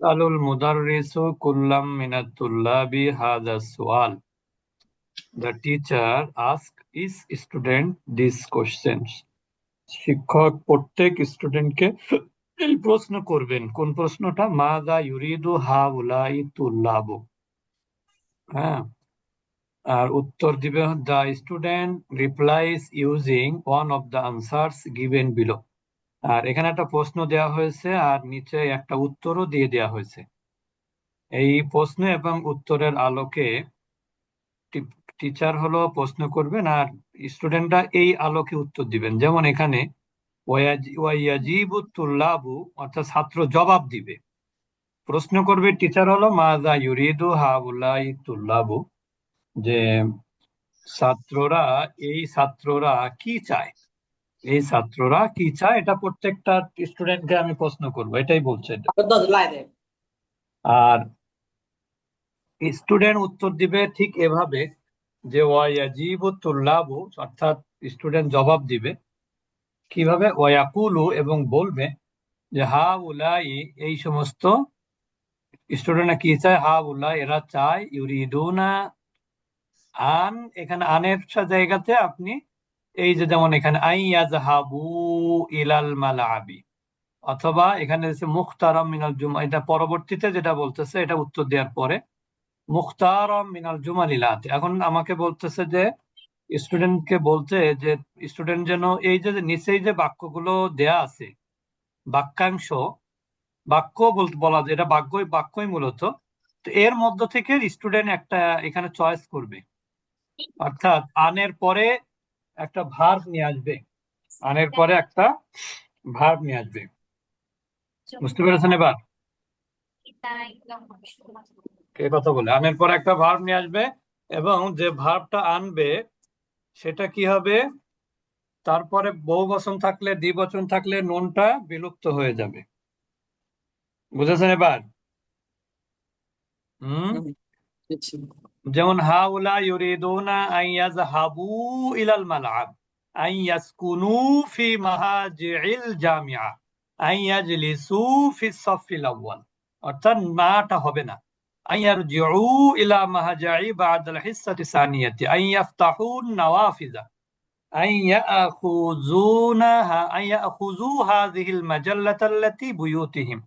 আলুল মুদাররিসু কুল্লাম Minat তুল্লাবি হাযা সুআল The teacher asked his student these questions. শিক্ষক প্রত্যেক স্টুডেন্টকে এই প্রশ্ন করবেন। কোন প্রশ্নটা? মাযা ইউরিদু হাউলাই তুল্লাবু। হ্যাঁ। আর উত্তর দিবে the student replies using one of the answers given below আর এখানে একটা প্রশ্ন দেওয়া হয়েছে, আর নিচে একটা উত্তরও দিয়ে দেওয়া হয়েছে। এই প্রশ্ন এবং উত্তরের আলোকে টিচার হলো প্রশ্ন করবেন, আর স্টুডেন্টরা এই আলোকে উত্তর দিবেন। যেমন এখানে অর্থাৎ ছাত্র জবাব দিবে। প্রশ্ন করবে টিচার হলো মাজা ইউরিদু হাউলাই তুল্লাবু যে ছাত্ররা, এই ছাত্ররা কি চায়? এই ছাত্ররা কি চায়? এটা প্রত্যেকটা স্টুডেন্টকে আমি প্রশ্ন করব, এটাই বলছে আর স্টুডেন্ট উত্তর দিবে ঠিক এভাবে যে ওয়াজিবুতুল্লাবু অর্থাৎ স্টুডেন্ট জবাব দিবে কীভাবে ওয়াকুলু এবং বলবে যে হা উলাই এই সমস্ত স্টুডেন্টরা কি চায়? হা উলাই এরা চায়, ইউরিদুনা, আন, এখানে আনের জায়গাতে আপনি এই যে যেমন এখানে আইয়াজহাবু ইলাল মালাবি অথবা এখানে মুখতারাম মিনাল জুমা এটা পরবর্তীতে যেটা বলতেছে, এটা উত্তর দেওয়ার পরে, মুখতারাম মিনাল জুমা জুমালিলাত এখন আমাকে বলতেছে যে, স্টুডেন্টকে বলতে যে, স্টুডেন্ট যেন এই যে, নিচেই যে বাক্যগুলো দেয়া আছে, বাক্যাংশ, বাক্য বলতে বলা যায়, এটা বাক্যই বাক্যই মূলত, তো এর মধ্য থেকে স্টুডেন্ট একটা এখানে চয়েস করবে। অর্থাৎ, আনের পরে একটা ভার্ব নিয়ে আসবে। আনের পরে একটা ভার্ব নিয়ে আসবে। বুঝতে পেরেছেন এবার? কে কথা বলে? আনের পরে একটা ভার্ব নিয়ে আসবে এবং যে ভার্বটা আনবে, সেটা কি হবে? তারপরে বহু বচন থাকলে, দ্বিবচন থাকলে নুনটা বিলুপ্ত হয়ে যাবে। বুঝেছেন এবার? হম? যেমন হাউলা ইউরিদুনা আন ইয়াযহাবু ইলাল মালআব আন ইয়াসকুনু ফি মাহাজিল জামিআ আন ইয়াজলিসু ফি সাফিল আউয়াল অর্থাৎ মাটা হবে না আন ইয়ারজিউ ইলা মাহাজাই বাদাল হিসসাতি সানিয়াতি আন ইয়াফতাহু নাওয়াফিজা আন ইয়াখুযুনাহা আন ইয়াখুযু হাযিহিল মাজাল্লাতাল্লাতি বুয়ুতিহিম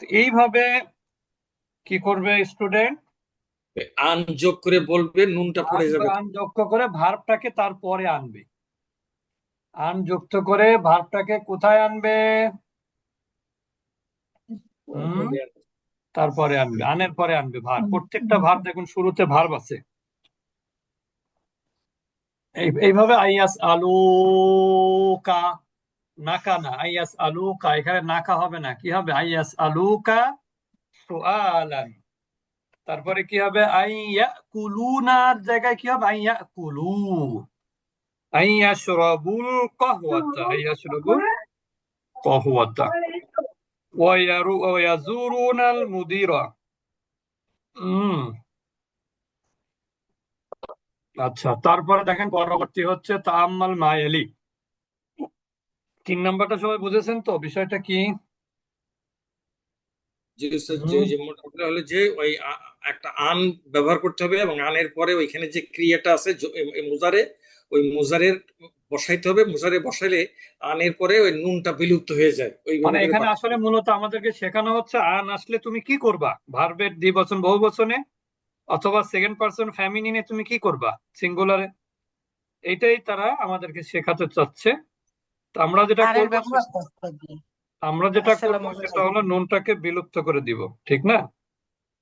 এইভাবে কি করবে স্টুডেন্ট আন যোগ করে বলবে নুনটা পড়ে যাবে। আন যুক্ত করে ভার্বটাকে তারপরে আনবে। আন যুক্ত করে ভার্বটাকে কোথায় আনবে? তারপরে আনবে আনের পরে আনবে ভার প্রত্যেকটা ভার দেখুন শুরুতে ভার্ব আছে। এইভাবে আইয়াস আলুকা নাকা না আইয়াস আলুকা এখানে নাকা হবে না। কি হবে? আইয়াস আলুকা সুআলান। তারপরে কি হবে? আইয়া কুলুনার জায়গায় কি হবে? আইয়া কুলু আইয়া শরবুল কহওয়াতা। আইয়া শরবুল কহওয়াতা। ওয়ায়ারু মুদিরা। হুম আচ্ছা তারপরে দেখেন পরবর্তী হচ্ছে তাম্মাল মায়েলি। তিন নাম্বারটা সবাই বুঝেছেন তো? বিষয়টা কি? যে যে মোটামুটি যে ওই একটা আন ব্যবহার করতে হবে এবং আনের পরে ওইখানে যে ক্রিয়াটা আছে মোজারে ওই মোজারের বসাইতে হবে। মোজারে বসাইলে আনের পরে ওই নুনটা বিলুপ্ত হয়ে যায়। ওই মানে এখানে আসলে মূলত আমাদেরকে শেখানো হচ্ছে আন আসলে তুমি কি করবা? ভার্বের দ্বিবচন বহু বচনে অথবা সেকেন্ড পারসন ফ্যামিলিনে তুমি কি করবা? সিঙ্গুলারে এটাই তারা আমাদেরকে শেখাতে চাচ্ছে। তো আমরা যেটা করব আমরা যেটা করব সেটা হলো নুনটাকে বিলুপ্ত করে দিব ঠিক না?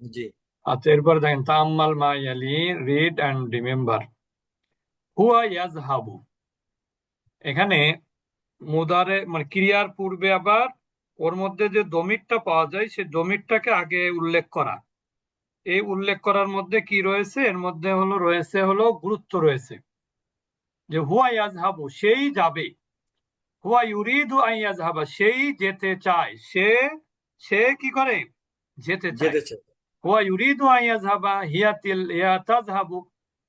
জি। আচ্ছা এরপর দেখেন, তাম্মাল মায়ালি রিড অ্যান্ড রিমেম্বার হুয়া ইয়াজহাবু। এখানে মুদারে মানে ক্রিয়ার পূর্বে আবার, ওর মধ্যে যে দমিরটা পাওয়া যায়, সে দমিরটাকে আগে উল্লেখ করা। এই উল্লেখ করার মধ্যে কি রয়েছে? এর মধ্যে হলো, রয়েছে হলো, গুরুত্ব রয়েছে। যে হুয়া ইয়াজহাবু, সেই যাবে। হুয়া ইউরিদু ইয়াজহাবা, সেই যেতে চায়। সে সে কি করে? যেতে যেতে চায়। হুয়া ইউরিদু আন ইয়াজহাবা হিয়া তিল হিয়া তাজহাবু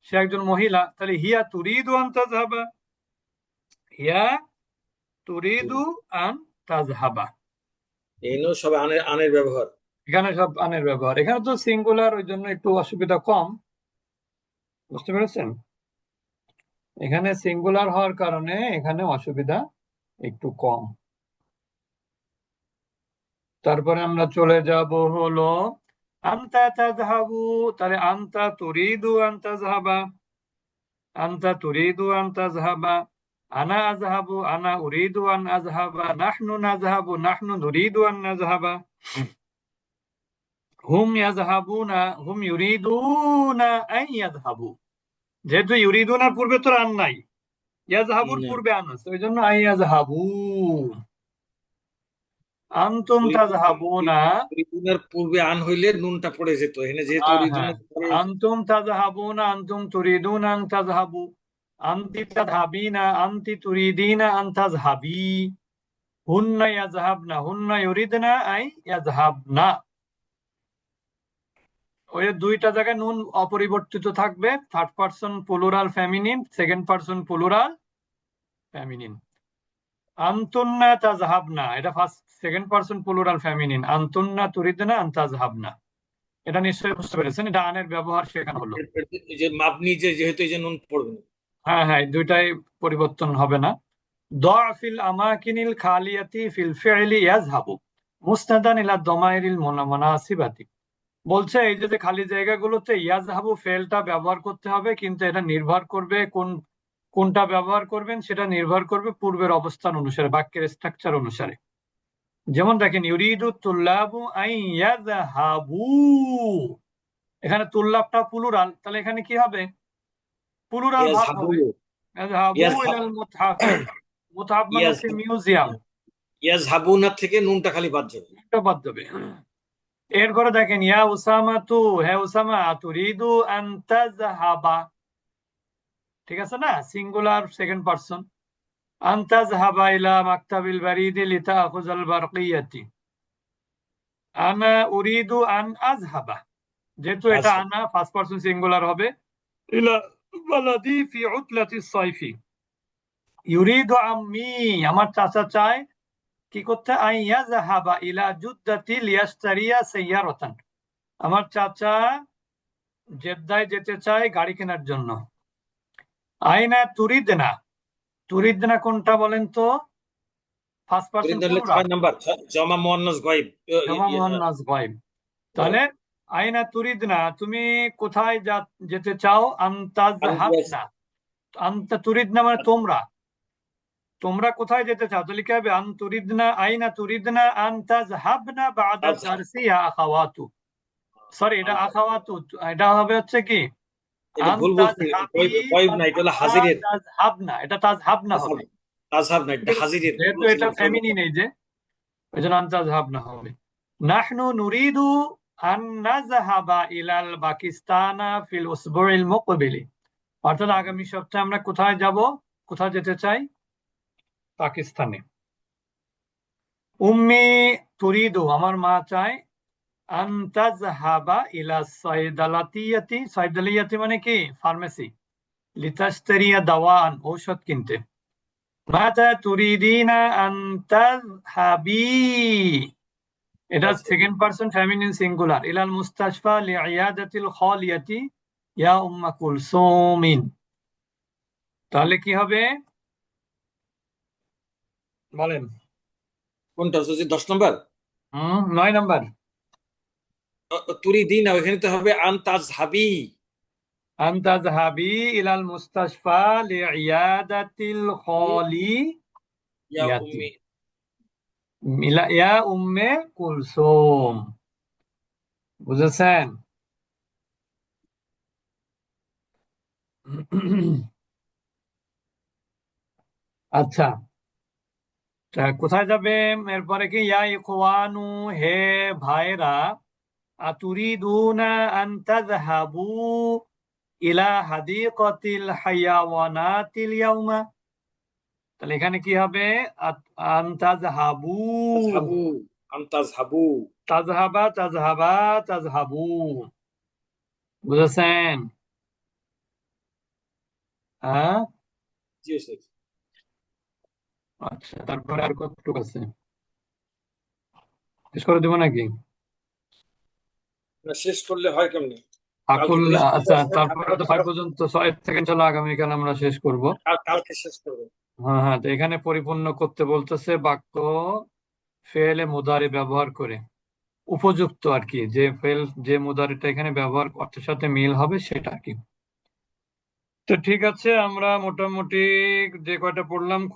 সে একজন মহিলা তাহলে হিয়া তুরিদু আন তাজহাবা হিয়া তুরিদু আন তাজহাবা এখানেও সব আনের আনের ব্যবহার। এখানে সব আনের ব্যবহার। এখানে তো সিঙ্গুলার ওই জন্য একটু অসুবিধা কম। বুঝতে পেরেছেন? এখানে সিঙ্গুলার হওয়ার কারণে এখানে অসুবিধা একটু কম। তারপরে আমরা চলে যাব হলো আন্তা তাযহাবু তাহলে আন্তা তুরিদু আন তাযহাবা আন্তা তুরিদু আন তাযহাবা আনা আযহাবু আনা উরিদু আন আযহাবা নাহনু নাযহাবু নাহনু নুরিদু আন নাযহাবা হুম ইয়াযহাবুনা হুম ইউরিদুনা আন ইয়াযহাবু যেহেতু ইউরিদুনার পূর্বে তো আন নাই ইয়াযহাবুর না। পূর্বে আন আছে ওই জন্য আন ইয়াযহাবু আনতুম তাযহাবুনা রিদুনের পূর্বে আন হইলে নুনটা পড়ে যেত এখানে যেহেতু আনতুম তাযহাবুনা আনতুম তুরিদুনা আন তাযহাবু আনতি তাযহাবিনা আনতি তুরিদিনা আন তাযহাবি হুন্না ইয়াযহাবনা হুন্না ইউরিদনা আই ইয়াযহাবনা ওই দুইটা জায়গায় নুন অপরিবর্তিত থাকবে। Third person plural feminine second person plural feminine আন্তুন্না তাজহাবনা এটা first second person plural feminine আন্তুন্না তুরিদনা আন্তাজহাবনা এটা নিশ্চয়ই বুঝতে পেরেছেন এটা আনের ব্যবহার হলো। যে যে যেহেতু এই যে নুন পড়বেন। হ্যাঁ হ্যাঁ দুইটাই পরিবর্তন হবে না। দফিল আমাকিনিল খালিয়াতি ফিল ইয়াজহাবু মুস্তাদান ইলা দমাইরিল বলছে এই যে খালি জায়গাগুলোতে ইয়াজহাবু ফেলটা ব্যবহার করতে হবে কিন্তু এটা নির্ভর করবে কোন কোনটা ব্যবহার করবেন সেটা নির্ভর করবে পূর্বের অবস্থান অনুসারে বাক্যের স্ট্রাকচার অনুসারে। যেমন দেখেন ইউরিদু তুল্লাবু ইয়াজহাবু এখানে তুল্লাবটা প্লুরাল তাহলে এখানে কি হবে? প্লুরাল হবে। মানে হচ্ছে মিউজিয়াম। ইয়াজহাবুনা থেকে নুনটা খালি বাদ যাবে। বাদ দেবে এরপরে দেখেন ইয়া উসামা তু হে উসামা তুরিদু আন তাযহাবা। ঠিক আছে না? সিঙ্গুলার সেকেন্ড পারসন আন তাযহাবা ইলা মাকতাবিল বারিদি লিতাখুযাল বারকিয়াতি আনা উরিদু আন আযহাবা যেহেতু এটা আনা ফার্স্ট পারসন সিঙ্গুলার হবে ইলা বালাদি ফি উতলাতি সাইফি ইউরিদু আম্মি আমার চাচা চায় কি করতে আই ইয়াযহাবা ইলা জুদ্দাতি লিয়াশতারিয়া সাইয়ারাতান আমার চাচা জেদ্দায় যেতে চায় গাড়ি কেনার জন্য আইনা তুরিদনা তুরিদনা কোনটা বলেন তো? ফার্স্ট পারসন ছয় নাম্বার জমা মুয়ান্নাস গায়ব। ইয়ে- জামা ইয়ে- মুয়ান্নাস গায়ব। তাহলে আইনা তুরিদনা তুমি কোথায় যেতে চাও? আন্তাযহাবনা আন্তা তুরিদনা মানে তোমরা। তোমরা কোথায় যেতে চাও? তাহলে কি হবে? আন তুরিদনা আইনা তুরিদনা আন তাযহাবনা বাদা। দারসি ইয়া আখাওয়াতু। সরি এটা আখাওয়াতু। এটা হবে হচ্ছে কি? এটা ভুল বলছি গায়ব- গায়ব না এটা হলো হাজিরের। তাজহাবনা এটা তাজহাবনা হবে। তাজহাব না এটা হাজিরের। যেহেতু এটা ফেমিনিন এই যে ওই জন্য আন্তাজহাবনা হবে। নাহনু নুরিদু আন নাযহাবা ইলাল পাকিস্তানা ফিল উসবুইল মুকবিলি। অর্থাৎ আগামী সপ্তাহে আমরা কোথায় যাব কোথায় যেতে চাই? পাকিস্তানে। উম্মি তুরিদু আমার মা চায় আন তাযহাবা ইলা সাইদালাতিয়াতি সাইদালিয়াতি মানে কি? ফার্মেসি লিতাশতারিয়া দাওয়ান ঔষধ কিনতে। মাতা তুরিদিনা আন তাযহাবি এটা। সেকেন্ড পারসন ফেমিনিন সিঙ্গুলার ইলাল মুস্তাশফা লিইয়াদাতিল খালিয়াতি ইয়া উম্মা কুলসুমিন। তাহলে কি হবে? বলেন। কোনটা? দশ নম্বর? হুম নয় নাম্বার। তুরিদিনা ওখানে তো হবে আন্তাজ হাবি আন্তাজ হাবি ইলাল মুস্তাশফা লিয়াদাতিল খলি ইয়া উম্মে। কুলসুম। বুঝেছেন? আচ্ছা কোথায় যাবে এরপরে কি ইয়া ইখওয়ানু হে ভাইরা? আতুরিদুনা আন তাযহাবু ইলা হাদিকাতিল হায়াওয়ানাতিল ইয়াউমা তাহলে এখানে কি হবে? আত- আন তাযহাবু তাজহাবু। তাজহাবু। তাযহাবু বুঝেছেন? হ্যাঁ? জি স্যার আচ্ছা তারপরে আর কতটুকু আছে? শেষ করে দেবো নাকি? শেষ করলে হয় কেমনি? কালকে আচ্ছা তারপরে তো ফাইভ পর্যন্ত ছয় চলো আগামীকাল আমরা শেষ করব। কালকে শেষ করব। হ্যাঁ হ্যাঁ তো এখানে পরিপূর্ণ করতে বলতেছে বাক্য ফেলে মুদারি ব্যবহার করে। উপযুক্ত আর কি যে ফেল যে মুদারিটা এখানে ব্যবহার অর্থের সাথে মিল হবে সেটা আর কি। তো ঠিক আছে আমরা মোটামুটি যে কয়টা পড়লাম